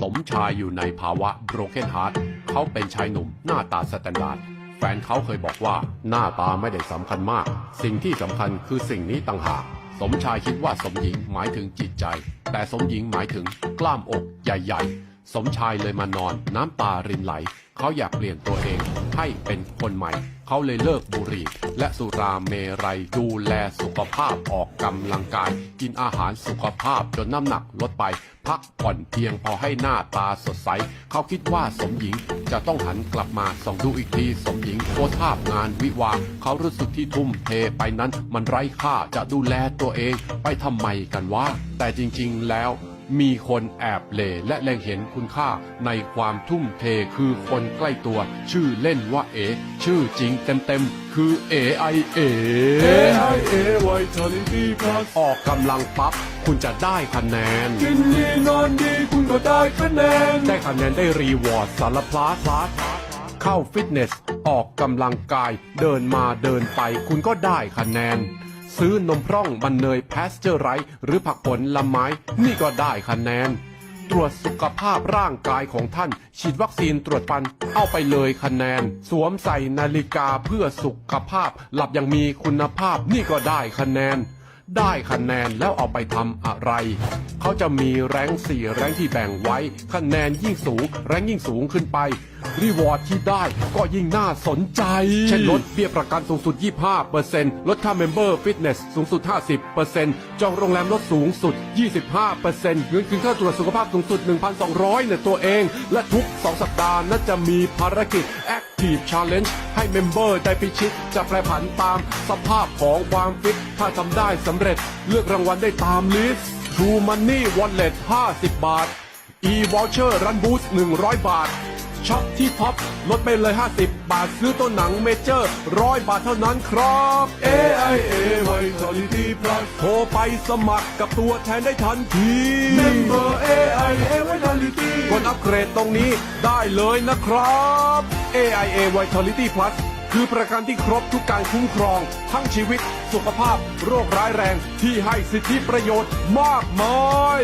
สมชายอยู่ในภาวะ broken heart เขาเป็นชายหนุ่มหน้าตาสแตนดาร์ด แฟนเขาเคยบอกว่าหน้าตาไม่ได้สำคัญมาก สิ่งที่สำคัญคือสิ่งนี้ต่างหาก สมชายคิดว่าสมหญิงหมายถึงจิตใจ แต่สมหญิงหมายถึงกล้ามอกใหญ่ ๆ สมชายเลยมานอนน้ำตารินไหล เขาอยากเปลี่ยนตัวเองให้เป็นคนใหม่ เขาเลยเลิกบุหรี่ และสุราเมรัยดูแลสุขภาพออกกำลังกาย กินอาหารสุขภาพจนน้ำหนักลดไป พักผ่อนเพียงพอให้หน้าตาสดใส เขาคิดว่าสมหญิงจะต้องหันกลับมาส่องดูอีกทีสมหญิงโพสภาพงานวิวา เขารู้สึกที่ทุ่มเทไปนั้น มันไร้ค่าจะดูแลตัวเองไปทำไมกันวะแต่จริง ๆ แล้ว มีคนแอบเหลและเล็งเห็นคุณค่าในความทุ่มเทคือคนใกล้ตัว ชื่อเล่นว่าเอ ชื่อจริงเต็มๆ คือเอไอเอ AIA Vitality Plus ออกกำลังปั๊บ คุณจะได้คะแนน กินดีนอนดีคุณก็ได้คะแนน ได้คะแนนได้รีวอร์ดสารพลาสเข้าฟิตเนส ออกกำลังกาย เดินมาเดินไป คุณก็ได้คะแนน ซื้อนมพร่องมันเนยแพสเจอร์ไรส์หรือผักผลละไม้นี่ก็ได้คะแนน ตรวจสุขภาพร่างกายของท่าน ฉีดวัคซีนตรวจฟันเอาไปเลยคะแนน สวมใส่นาฬิกาเพื่อสุขภาพ หลับอย่างมีคุณภาพนี่ก็ได้คะแนน ได้คะแนนแล้วเอาไปทำอะไร เขาจะมีแรงสี่แรงที่แบ่งไว้ คะแนนยิ่งสูง แรงยิ่งสูงขึ้นไป รีวอร์ดที่ได้ก็ยิ่งน่าสนใจ เช่นลดเบี้ยประกันสูงสุด 25%ลดค่าเมมเบอร์ฟิตเนสสูงสุด 50%จองโรงแรมลดสูงสุด 25%เงินคืนค่าตรวจสุขภาพสูงสุด 1,200เนี่ยตัวเอง และทุก 2 สัปดาห์น่าจะมีภารกิจ Active Challenge ให้เมมเบอร์ได้พิชิต จะแปรผันตามสภาพของความฟิต ถ้าทำได้สำเร็จ เลือกรางวัลได้ตามลิสต์ True Money Wallet 50 บาท e-voucher Run Boost 100 บาท ช็อปที่ท็อปลดไปเลย 50 บาทซื้อตัวหนังเมเจอร์ร้อยบาทเท่านั้นครับ AIA Vitality Plus โทรไปสมัครกับตัวแทนได้ทันที Member AIA Vitality กดอัปเกรดตรงนี้ได้เลยนะครับ AIA Vitality Plus คือประกันที่ครบทุกการคุ้มครอง ทั้งชีวิต สุขภาพ โรคร้ายแรง ที่ให้สิทธิประโยชน์มากมาย